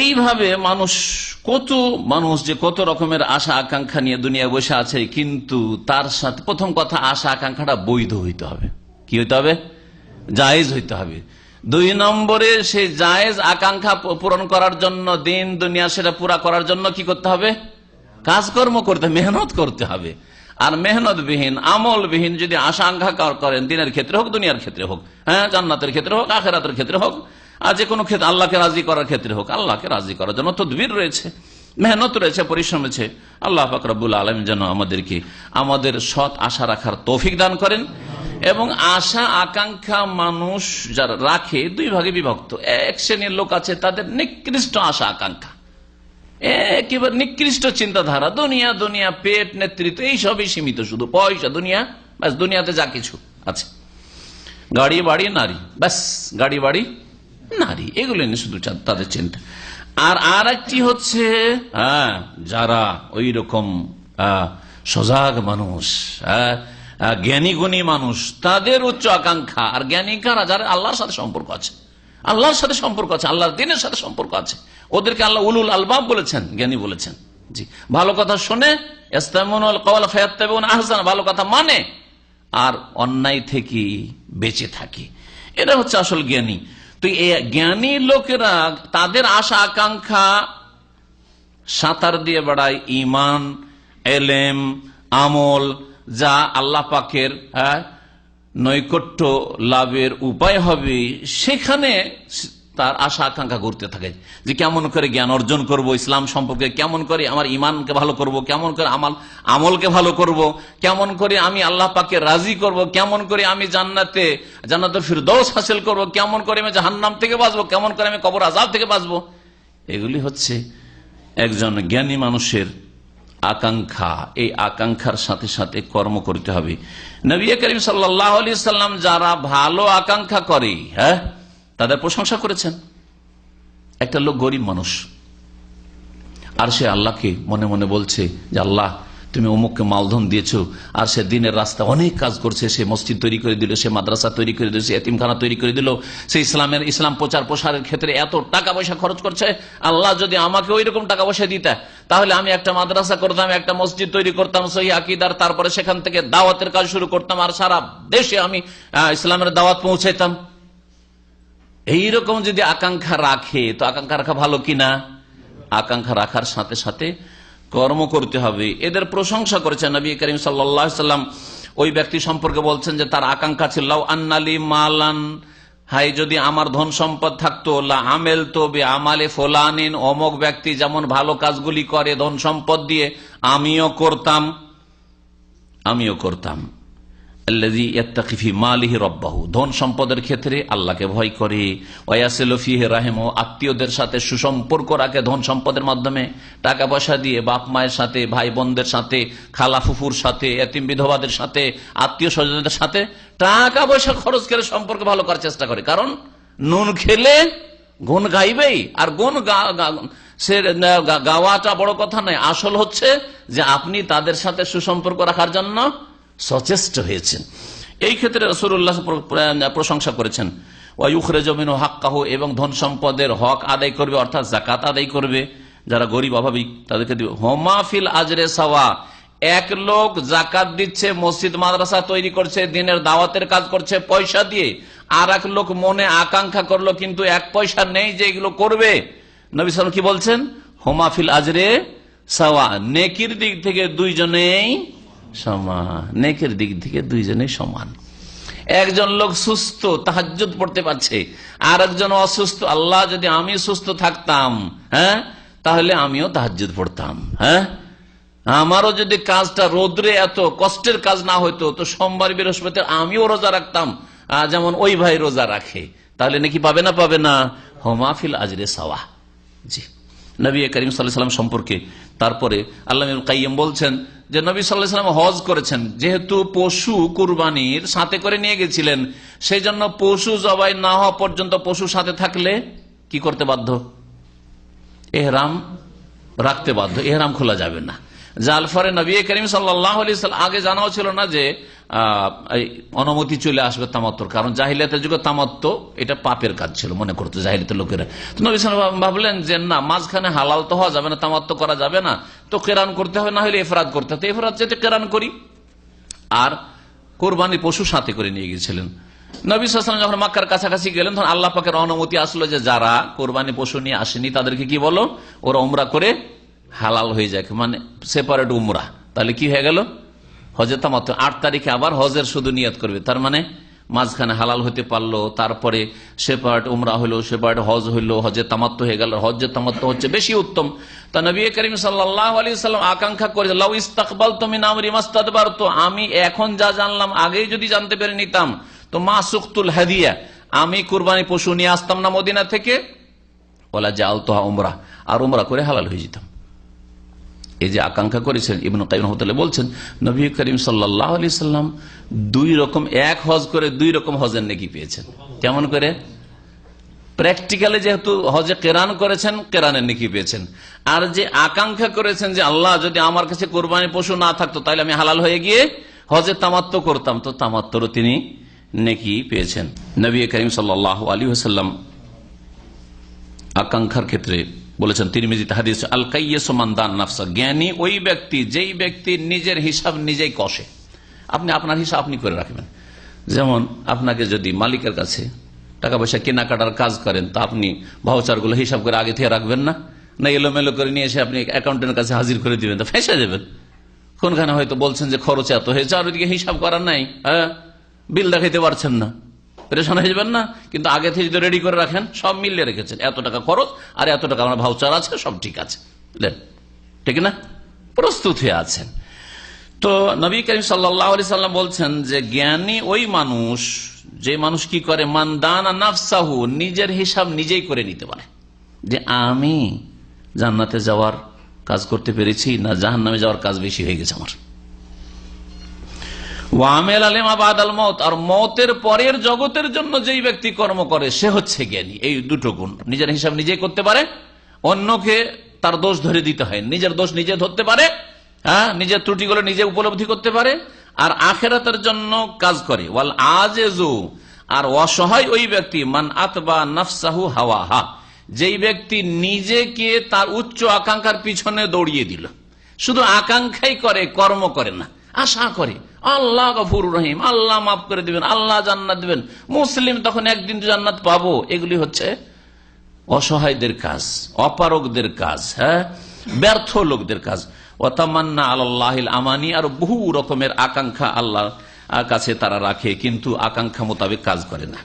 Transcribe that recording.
এইভাবে মানুষ কত মানুষ যে কত রকমের আশা আকাঙ্ক্ষা নিয়ে দুনিয়া বসে আছে, কিন্তু তার সাথে প্রথম কথা আশা আকাঙ্ক্ষাটা বৈধ হইতে হবে। কি হইতে হবে? জায়েজ হইতে হবে। দুই নম্বরে সেই জায়েজ আকাঙ্ক্ষা পূরণ করার জন্য, দিন, দুনিয়া সেটা পুরা করার জন্য কি করতে হবে? কাজকর্ম করতে, মেহনত করতে হবে। আর মেহনতবিহীন, আমলবিহীন যদি আশা আকাঙ্ক্ষা করেন, দিনের ক্ষেত্রে হোক, দুনিয়ার ক্ষেত্রে হোক হ্যাঁ জান্নাতের ক্ষেত্রে হোক, আখেরাতের ক্ষেত্রে হোক আর যে কোনো ক্ষেত্রে আল্লাহকে রাজি করার ক্ষেত্রে হোক, আল্লাহকে রাজি করার জন্য তদবির রয়েছে, মেহনত রয়েছে, পরিশ্রম রয়েছে। আল্লাহ ফাকরাবুল আলম যেন আমাদেরকে আমাদের সৎ আশা রাখার তৌফিক দান করেন এবং আশা, আকাঙ্ক্ষা মানুষ যারা রাখে, দুই ভাগে বিভক্ত। এক শ্রেণির লোক আছে, তাদের নিকৃষ্ট আশা, আকাঙ্ক্ষা। একেবারে নিকৃষ্ট চিন্তাধারা, দুনিয়া দুনিয়া, পেট, নেতৃত্ব এইসবই সীমিত, শুধু পয়সা, দুনিয়া, ব্যাস, দুনিয়াতে যা কিছু আছে। গাড়ি, বাড়ি, নারী, ব্যাস, গাড়ি, বাড়ি নারী, এগুলো নিয়ে শুধু তাদের চিন্তা। আর আর একটি হচ্ছে হ্যাঁ যারা ওই রকম সজাগ মানুষ জ্ঞানী গুণী মানুষ, তাদের উচ্চ আকাঙ্ক্ষা। আর জ্ঞানী কারা? যারা আল্লাহর সাথে সম্পর্ক আছে। আল্লাহর সাথে সম্পর্ক আছে, আল্লাহর দিনের সাথে সম্পর্ক আছে। ওদেরকে আল্লাহ উলুল আলবাব বলেছেন, জ্ঞানী বলেছেন। জি, ভালো কথা শুনে ভালো কথা মানে আর অন্যায় থেকে বেঁচে থাকে। এটা হচ্ছে আসল জ্ঞানী। তো জ্ঞানী লোকেরা তাদের আশা আকাঙ্ক্ষা সাঁতার দিয়ে বেড়ায় ইমান এলেম আমল যা আল্লাহ পাকের হ্যাঁ, নৈকট্য লাভের উপায় হবে। সেখানে তার আশা, আকাঙ্ক্ষা করতে থাকে যে কেমন করে জ্ঞান অর্জন করব, ইসলাম সম্পর্কে কেমন করে আমার ইমানকে ভালো করব, কেমন করে আমল, আমলকে ভালো করব, কেমন করে আমি আল্লাহ পাকে রাজি করব, কেমন করে আমি জান্নাতে জান্নাতের ফিরদৌস হাসিল করব, কেমন করে আমি জাহান্নাম থেকে বাঁচবো, কেমন করে আমি কবর আজাব থেকে বাঁচবো। এগুলি হচ্ছে একজন জ্ঞানী মানুষের আকাঙ্ক্ষা। এই আকাঙ্ক্ষার সাথে সাথে কর্ম করতে হবে। নবী করিম সাল্লাহ আলি সাল্লাম যারা ভালো আকাঙ্ক্ষা করে হ্যাঁ তাদের প্রশংসা করেছেন। একটা লোক গরিব মানুষ। আর সে আল্লাহকে মনে মনে বলছে যে, আল্লাহ, তুমি অমুককে মালধন দিয়েছ, আর সে দিনের রাস্তা অনেক কাজ করছে। সে মসজিদ তৈরি করে দিল, সে মাদ্রাসা তৈরি করে দিল, সে এতিমখানা তৈরি করে দিল। সে ইসলামের, ইসলাম প্রচার প্রসারের ক্ষেত্রে এত টাকা পয়সা খরচ করছে। আল্লাহ যদি আমাকে ওই রকম টাকা পয়সা দিতে, তাহলে আমি একটা মাদ্রাসা করতাম, একটা মসজিদ তৈরি করতাম, সহি আকিদার, তারপরে সেখান থেকে দাওয়াতের কাজ শুরু করতাম, আর সারা দেশে আমি ইসলামের দাওয়াত পৌঁছাইতাম। এইরকম যদি আকাঙ্ক্ষা রাখে, তো আকাঙ্ক্ষা রাখা ভালো কিনা? আকাঙ্ক্ষা রাখার সাথে সাথে কর্ম করতে হবে। এদের প্রশংসা করেছেন নবী করিম সাল্লাম। ওই ব্যক্তি সম্পর্কে বলছেন যে, তার আকাঙ্ক্ষা ছিল আন্নালি মালান হাই যদি আমার ধন সম্পদ থাকতো আমেল তো বে আমালে ফোলানিন অমক ব্যক্তি যেমন ভালো কাজগুলি করে ধন সম্পদ দিয়ে, আমিও করতাম। আমিও করতাম। ধন সম্পদের ক্ষেত্রে আল্লাহকে ভয় করে। ওয়াসিলু ফিহি রাহিম আত্মীয়দের সাথে সুসম্পর্ক রাখে ধন সম্পদের মাধ্যমে। টাকা পয়সা দিয়ে বাপ মায়ের সাথে ভাই বোনদের সাথে, খালা ফুফুর সাথে, এতিম বিধবাদের সাথে, আত্মীয় স্বজনদের সাথে টাকা পয়সা খরচ করে সম্পর্ক ভালো করার চেষ্টা করে। কারণ নুন খেলে গুণ গাইবেই। আর গুণ সে গাওয়াটা বড় কথা নয়। আসল হচ্ছে যে আপনি তাদের সাথে সুসম্পর্ক রাখার জন্য সচেষ্ট হয়েছেন। এই ক্ষেত্রে রসুল্লাহ প্রশংসা করেছেন। ওয়ুখরে জমিন হাক্কাহ, এবং ধন সম্পদের হক আদায় করবে, অর্থাৎ জাকাত আদায় করবে। যারা গরিব অভাবী তাদেরকে দিবে। হোমাফিল আজরে সাওয়া, এক লোক জাকাত দিচ্ছে, মসজিদ, মাদ্রাসা তৈরি করছে, দিনের দাওয়াতের কাজ করছে, পয়সা দিয়ে। আর এক লোক মনে আকাঙ্ক্ষা করল, কিন্তু এক পয়সা নেই যে এগুলো করবে। নবী সালাম কি বলছেন? হোমাফিল আজরে সাওয়া, নেকির দিক থেকে দুইজনেই সমান। নেকের দিক থেকে দুইজনে সমান। একজন লোক সুস্থ, তাহাজ্জুদ পড়তে পারছে। আর একজন অসুস্থ, আল্লাহ যদি আমি সুস্থ থাকতাম হ্যাঁ তাহলে আমিও তাহাজ্জুদ পড়তাম হ্যাঁ? আমারও যদি কাজটা রোদ্রে এত কষ্টের কাজ না হইতো, তো সোমবার বৃহস্পতি আমিও রোজা রাখতাম। যেমন ওই ভাই রোজা রাখে। তাহলে নাকি পাবে না পাবে না? হোমাফিল আজরে সাওয়া জি। নবী করিম সাল্লাম সম্পর্কে তারপরে আল্লাহ কাইম বলছেন যে নবী সাল্লাহ সাল্লাম হজ করেছেন। যেহেতু পশু কুরবানির সাথে করে নিয়ে গেছিলেন সেই জন্য পশু জবাই না হওয়া পর্যন্ত পশু সাথে থাকলে কি করতে বাধ্য? এহরাম রাখতে বাধ্য। এহরাম খোলা যাবে না। যার ফলে নবী করিম সাল্লাহ আগে জানাও ছিল না যে অনুমতি চলে আসবে তামাত্তর। কারণ জাহিলিয়াতের যুগে তামাত্ম এটা পাপের কাজ ছিল, মনে করতো জাহিলিয়াতের লোকেরা। তো নবী ভাবলেন যে, না, মাঝখানে হালাল তো হওয়া যাবে না তামাত্ম করা যাবে না। তো কেরান করতে হবে, না হলে এফরাদ করতে হবে। তো এফরাদ যেতে কেরান করি। আর কোরবানি পশু সাথে করে নিয়ে গিয়েছিলেন। নবী সাল্লাম যখন মাক্কার কাছাকাছি গেলেন, তখন আল্লাহ পাকের অনুমতি আসলো যে, যারা কোরবানি পশু নিয়ে আসেনি, তাদেরকে কি বলো? ওরা উমরা করে হালাল হয়ে যায় মানে সেপারেট উমরা। তাহলে কি হয়ে গেল? হজে তামাত্ম আট তারিখে আবার হজের শুধু নিয়ত করবে। তার মানে মাঝখানে হালাল হতে পারল, তারপরে সেপারেট উমরা হলো সেপারেট হজ হইল হজে তামাত্ম হয়ে গেল। হজে তামাত্ম হচ্ছে বেশি উত্তম। তা নবী করিম সাল্লাম আকাঙ্ক্ষা করে লাউ ইস্তাকবাল তুমি নামরি মাস্তাদবার তো আমি এখন যা জানলাম, আগেই যদি জানতে পেরে নিতাম, তো মা সুক্তুল হাদিয়া, আমি কুরবানি পশু নিয়ে আসতাম না মদিনা থেকে। ওলা জাল তোহা উমরা, আর উমরা করে হালাল হয়ে যেতাম। এই যে আকাঙ্ক্ষা করেছেন ইবন কাইম রহমতুল্লাহ বলছেন, নবী করিম সাল্লাহ আলি সাল্লাম দুই রকম, এক হজ করে দুই রকম হজের নেকি পেয়েছেন। কেমন করে? প্র্যাকটিক্যালি যেহেতু হজে কেরান করেছেন, কেরানের নেকি পেয়েছেন। আর যে আকাঙ্ক্ষা করেছেন যে আল্লাহ যদি আমার কাছে কোরবানি পশু না থাকতো, তাহলে আমি হালাল হয়ে গিয়ে হজে তামাত্ম করতাম। তো তামাত্মরও তিনি নেকি পেয়েছেন। নবী করিম সাল্লাহ আলী হাসাল্লাম আকাঙ্ক্ষার ক্ষেত্রে বলেছেন তিনি হাদিস আল কাইয়েসমান দান নাফসা জ্ঞানী ওই ব্যক্তি, যেই ব্যক্তি নিজের হিসাব নিজেই কষে। আপনি, আপনার হিসাব আপনি করে রাখবেন। যেমন আপনাকে যদি মালিকের কাছে টাকা পয়সা কেনাকাটার কাজ করেন, তা আপনি ভাউচারগুলো হিসাব করে আগে থেকে রাখবেন না? না, এলোমেলো করে নিয়ে এসে আপনি অ্যাকাউন্টেন্টের কাছে হাজির করে দিবেন, তা ফেসে দেবেন কোনখানে হয়তো বলছেন যে খরচ এত হয়েছে, আর ওইদিকে হিসাব করার নাই হ্যাঁ? বিল দেখাইতে পারছেন না। পরেশান হয়ে যাবেন না, কিন্তু আগে থেকে যদি রেডি করে রাখেন, সব মিলিয়ে রেখেছেন। এত টাকা খরচ আর এত টাকা আমার ভাউচার আছে, সব ঠিক আছে। ঠিক না? প্রস্তুত হয়ে আছেন। তো নবী করিম সাল্লাম বলছেন যে, জ্ঞানী ওই মানুষ, যে মানুষ কি করে? মানদান নাফসাহু, নিজের হিসাব নিজেই করে নিতে পারে। যে আমি জান্নাতে যাওয়ার কাজ করতে পেরেছি না জাহান নামে যাওয়ার কাজ বেশি হয়ে গেছে আমার। ওয়ামেল আলেম আবাদ আল মত আর মতের পরের জগতের জন্য যেই ব্যক্তি কর্ম করে, সে হচ্ছে এই দুটো গুণ। নিজের হিসাব করতে পারে, অন্যকে তার দোষ ধরে দিতে হয়। নিজের দোষ নিজে ধরতে পারে হ্যাঁ নিজের ত্রুটিগুলো নিজে উপলব্ধি করতে পারে, আর আখেরাতের জন্য কাজ করে। ওয়াল আজেজু, আর অসহায় ওই ব্যক্তি, মান আতবা নফসাহু হাওয়া হা যেই ব্যক্তি নিজেকে তার উচ্চ আকাঙ্ক্ষার পিছনে দৌড়িয়ে দিল। শুধু আকাঙ্ক্ষাই করে, কর্ম করে না। আশা করে। আল্লাহ গফুর রহিম, আল্লাহ মাফ করে দিবেন, আল্লাহ জান্নাত দিবেন। মুসলিম তখন একদিন জান্নাত পাবো, এগুলি হচ্ছে অসহায়দের কাজ অপারকদের কাজ হ্যাঁ? ব্যর্থ লোকদের কাজ। ওতামান্না আল্লাহ আমানি, আর বহু রকমের আকাঙ্ক্ষা আল্লাহ কাছে তারা রাখে, কিন্তু আকাঙ্ক্ষা মোতাবেক কাজ করে না।